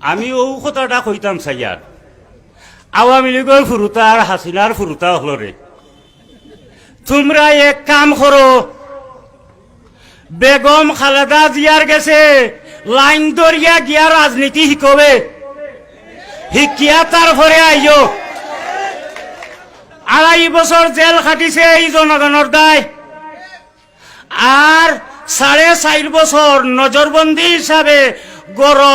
আমি ও কথাটা কইতাম সাইয়ার আওয়ামী লীগের ফুরুতা আর হাসিনার ফুরুতা হলরে তোমরা এক কাম করো, বেগম খালেদা জিয়ার গেছে লাইন দরিয়া গিয়া রাজনীতি শিকবে। শিকিয়া তারপরে আইও আড়াই বছর জেল খাটিছে এই জনগণের দায়। আর সাড়ে চার বছর নজরবন্দি হিসাবে গড়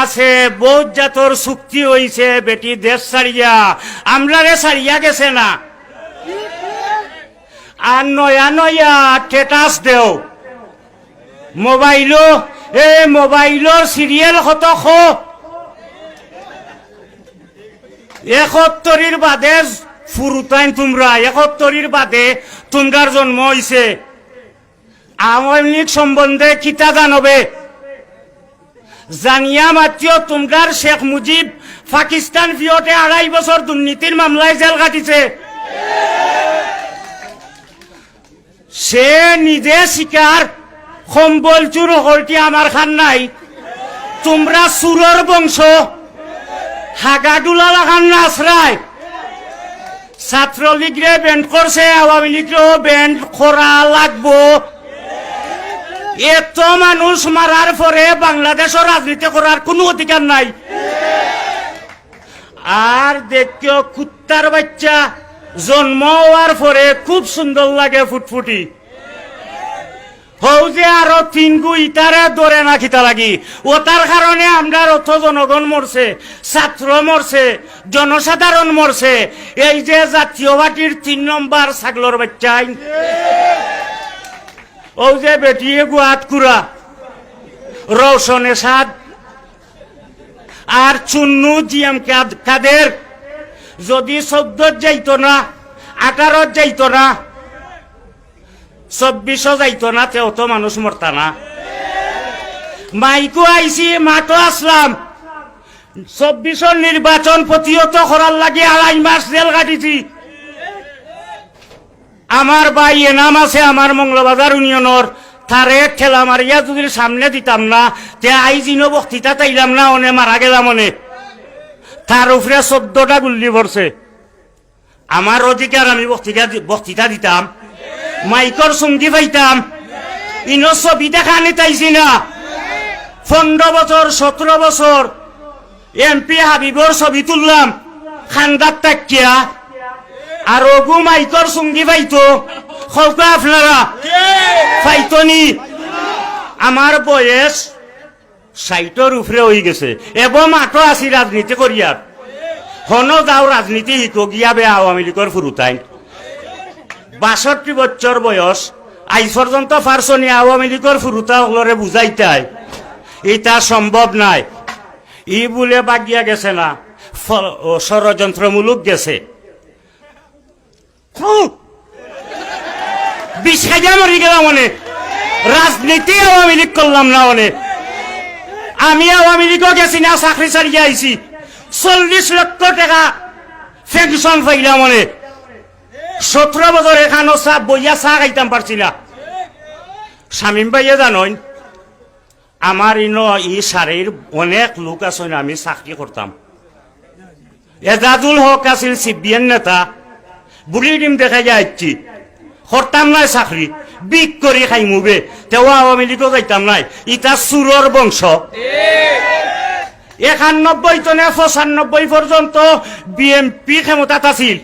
আছে, বহুত জাতর চুক্তি হইছে, বেটি দেশ ছাড়িয়া। আমরারে ছাড়িয়া গেছে না। আর নয়া নয়া টেটাস দেও। মোবাইলো এ মোবাইলৰ চিৰিয়েল কত খো এসত্তরির বাদে ফুরুতাইন তোমরা এসত্তরির বাদে তোমরার জন্ম হইছে। আওয়ামী লীগ সম্বন্ধে কিতা জানবে? জানিয়া মাত্র তোমরার শেখ মুজিব পাকিস্তান ভিওতে আড়াই বছর দুর্নীতির মামলায় জেল কাটিছে। সে নিজে শিকার সম্বল চুর হলটি আমার খান নাই। তোমরা সুরর বংশ হাগাডুলা লাগান নাচরায় ছাত্রলীগরে ব্যান্ড করছে আওয়ামী লীগরেও ব্যান্ড করা লাগবো। এত মানুষ মারার পরে বাংলাদেশের রাজনীতি করার কোনো অধিকার নাই। আর দেখিও কুত্তার বাচ্চা, জন্ম হওয়ার পরে খুব সুন্দর লাগে ফুটফুটি। হৌ যে আরও তিন গু ইটারে দরে না খিতা লাগি। ও তার কারণে আমরা অর্থ জনগণ মরছে, ছাত্র মরছে, জনসাধারণ মরছে। এই যে জাতীয় পার্টির তিন নম্বর ছাগলর বাচ্চাই ও যে বেটিয়ে গুয়াত কুড়া রৌশনে সাদ। আর চুন্নু জিএম কাদ- কাদের? যদি চোদ্দত যাইতো না, আঠারোত যাইতো না চব্বিশও যাইতো না, তেও তো মানুষ মরতা না। মাইকো আইসি মাতো আসলাম। চব্বিশর নির্বাচন প্রতিহত করার লাগে আড়াই মাস জেল কাটিছি আমার ভাই এনাম আছে আমার মঙ্গলবাজার ইউনিয়নর। তারে ঠেলা মারিয়া যদি সামনে দিতাম না তে আইজিনো বক্তৃতা তাইলাম না, অনে মারা গেলাম অনে। তার উপরে চোদ্দটা গুল্লি পড়ছে আমার অধিকার আমি বক্তৃতা বক্তৃতা দিতাম। মাইকর সঙ্গী পাইতাম। ইনো ছবি দেখা নিতাইছি না। পনেরো বছর সতেরো বছর এমপি হাবিবর ছবি তুললাম। খান্দার তাকিয়া। আর অগু মাইকর সঙ্গী পাইতো সৌকা আপনারা? পাইতনি আমার বয়স সাইটর উপরে হয়ে গেছে। এবং মাত্র আছি রাজনীতি করিয়ার হন যাও রাজনীতি শিকো গিয়া বে আওয়ামী লীগের ফুরুতাই। বাষট্টি বছর বয়স আজ পর্যন্ত পারছনি আওয়ামী লীগের ফুরুতা হলরে বুঝাইতাই। এটা সম্ভব নাই। ই বলে বাগিয়া গেছে না। ষড়যন্ত্রমূলক গেছে! বিষ খাইয়া মরি গেলাম অনেক রাজনীতি আওয়ামী লীগ করলাম না অনেক আমি আওয়ামী লীগও গেছি না, চাকরি চালিয়ে আইছি। চল্লিশ লক্ষ টাকা পেনশন পাইলাম অনেক সতেরো বছর এখানো চাহ বইয়া চাহ খাইতাম পারছি না। স্বামীম ভাইয়ে জানইন, আমার ইনো ই সারের অনেক লোক আছেন আমি চাকরি করতাম। এজাজুল হক আছিল সিবিএন নেতা। বুড়ি ডিম দেখা যাচ্ছি। করতাম নাই চাকরি, বিক করে খাইমুবে তেও আওয়ামী লীগও যাইতাম নাই। ইটা চুরর বংশ। একানব্বই টনে পঁচানব্বই পর্যন্ত বিএমপি ক্ষমতাত আছিল।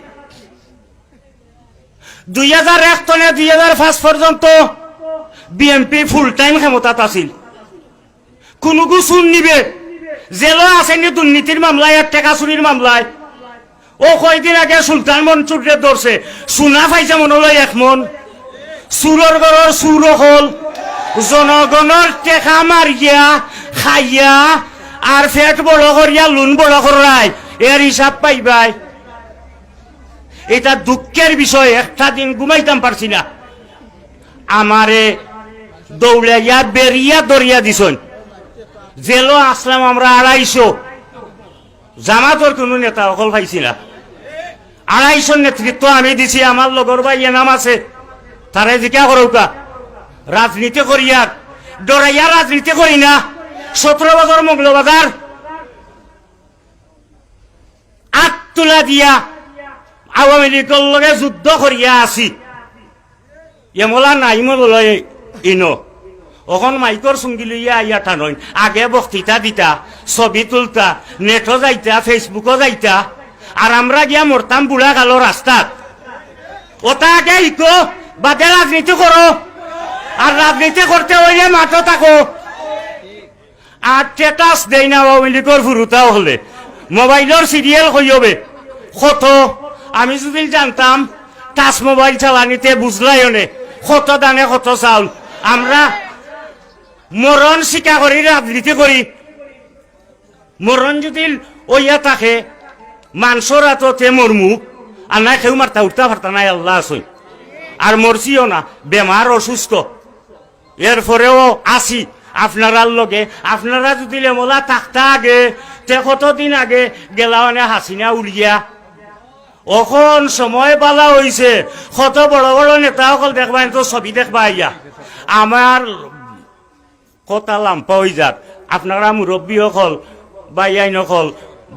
দুই হাজার এক টনে দুই হাজার পাঁচ পর্যন্ত বিএমপি ফুল টাইম ক্ষমতাত আছিল। কোনো গুছুন নিবে। জেলও আসেনি দুর্নীতির মামলায়, এক টাকা চুরির মামলায়। ও কয়দিন আগে সুলতান মনসুরে ধরছে। সোনা পাইছে মনলৈ এক মন। চুৰৰ ঘৰৰ চুৰ হল, জনগণৰ টেকা মাৰিয়া, খাইয়া আর ফেট বড় করিয়া লোন বড় করাই এর হিসাব পাইবাই। এটা দুঃখের বিষয়, একটা দিন ঘুমাইতাম পারছি না। আমারে দৌড়াইয়া বেরিয়া দরিয়া দিছন জেলো, আসলাম, আমরা আড়াইশো। জামাতর কোনো নেতা অকল পাইছি না। আড়াইশো নেতৃত্ব আমি দিছি, আমার লগর ভাই নাম আছে। তারে জিকা করৌকা রাজনীতি করিয়ার ডরাইয়া রাজনীতি করি না। সতেরো বছর মঙ্গলবাজার তুলা দিয়া আওয়ামী লীগের লগে যুদ্ধ করিয়া আছি এমলা নাই মল ইনো। অখন মাইকর সঙ্গী লইয়া আইয়া টানইন। আগে বক্তৃতা দিতা, ছবি তুলতা নেটও যাইতা ফেসবুকও যাইতা। আর আমরা গিয়া মরতাম বুড়া কালো রাস্তাত ওটা আগে ইকো বাদে রাজনীতি করো আর রাজনীতি করতে হইলে মাঠও থাকো। আর টেটাস দেই না আওয়ামী লীগের ফুরুতাও হলে। মোবাইলের সিরিয়াল হইবে কত আমি যদি জানতাম টাচ মোবাইল চালানিতে বুঝলাই অনে কত দানে কত চাউল। আমরা মরণ শিকা করি রাজনীতি করি মরণ যদি ওইয়া থাকে মানসর হাততে মরমু আর নাই কেউ মারতা, উঠতা ফারতা নাই, আল্লাহ আসই আর মরছিও না, বেমার অসুস্থ। এরপরেও আসি, আপনারার লগে। আপনারা যদি লেমলা থাকতা আগে, তে কতদিন আগে গেলা মানে হাসিনা উলিয়া অখন সময় পালা হইছে, কত বড় বড় নেতা সকল দেখবা তো ছবি দেখবা আইয়া। আমার কথা লাম্পা হয়ে যাক, আপনারা মুরব্বী সকল বা ইয়াই নকল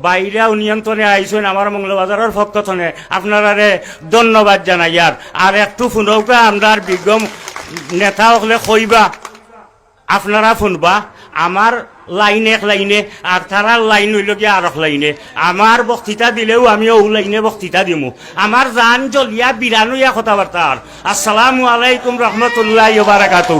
বাইরা নিয়ন্ত্রণে আইসেন আমার মঙ্গলবাজারের পক্ষথনে আপনারারে ধন্যবাদ জানাইয়ার আর। আর একটু শুনৌকা আমরার বিজ্ঞ নেতা সকলে কইবা আপনারা শুনবা আমার লাইন এক লাইনে, আর তারার লাইন হইল গিয়ে আর এক লাইনে। আমার বক্তৃতা দিলেও আমি ও লাইনে বক্তৃতা দিমু। আমার জান জলিয়া বিরানুয়া কথাবার্তা আর। আসসালামু আলাইকুম, রহমতুল্লাহ বারাকাতু